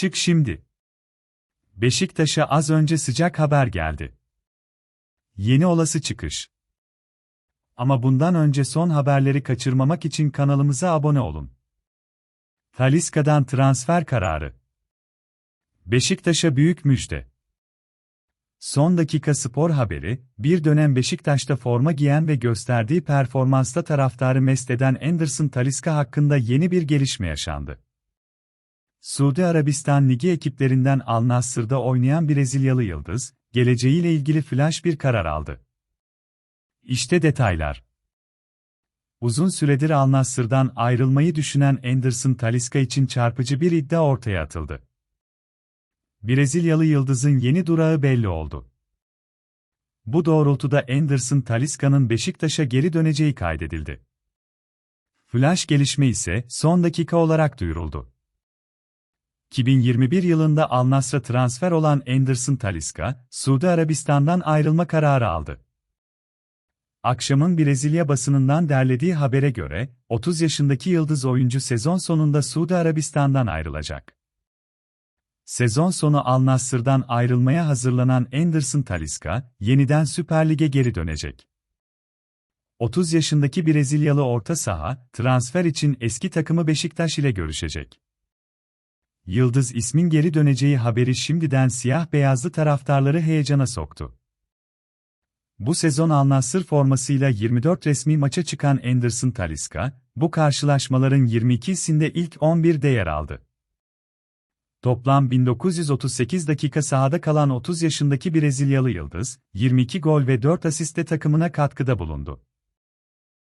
Çık şimdi. Beşiktaş'a az önce sıcak haber geldi. Yeni olası çıkış. Ama bundan önce son haberleri kaçırmamak için kanalımıza abone olun. Taliska'dan transfer kararı. Beşiktaş'a büyük müjde. Son dakika spor haberi, bir dönem Beşiktaş'ta forma giyen ve gösterdiği performansta taraftarı mest eden Anderson Taliska hakkında yeni bir gelişme yaşandı. Suudi Arabistan Ligi ekiplerinden Al Nassr'da oynayan Brezilyalı yıldız, geleceğiyle ilgili flash bir karar aldı. İşte detaylar. Uzun süredir Al Nassr'dan ayrılmayı düşünen Anderson Talisca için çarpıcı bir iddia ortaya atıldı. Brezilyalı yıldızın yeni durağı belli oldu. Bu doğrultuda Anderson Talisca'nın Beşiktaş'a geri döneceği kaydedildi. Flash gelişme ise son dakika olarak duyuruldu. 2021 yılında Al Nassr'a transfer olan Anderson Talisca, Suudi Arabistan'dan ayrılma kararı aldı. Akşamın Brezilya basınından derlediği habere göre, 30 yaşındaki yıldız oyuncu sezon sonunda Suudi Arabistan'dan ayrılacak. Sezon sonu Al Nassr'dan ayrılmaya hazırlanan Anderson Talisca, yeniden Süper Lig'e geri dönecek. 30 yaşındaki Brezilyalı orta saha, transfer için eski takımı Beşiktaş ile görüşecek. Yıldız ismin geri döneceği haberi şimdiden siyah beyazlı taraftarları heyecana soktu. Bu sezon Al Nassr formasıyla 24 resmi maça çıkan Anderson Talisca, bu karşılaşmaların 22'sinde ilk 11'de yer aldı. Toplam 1938 dakika sahada kalan 30 yaşındaki Brezilyalı yıldız, 22 gol ve 4 asiste takımına katkıda bulundu.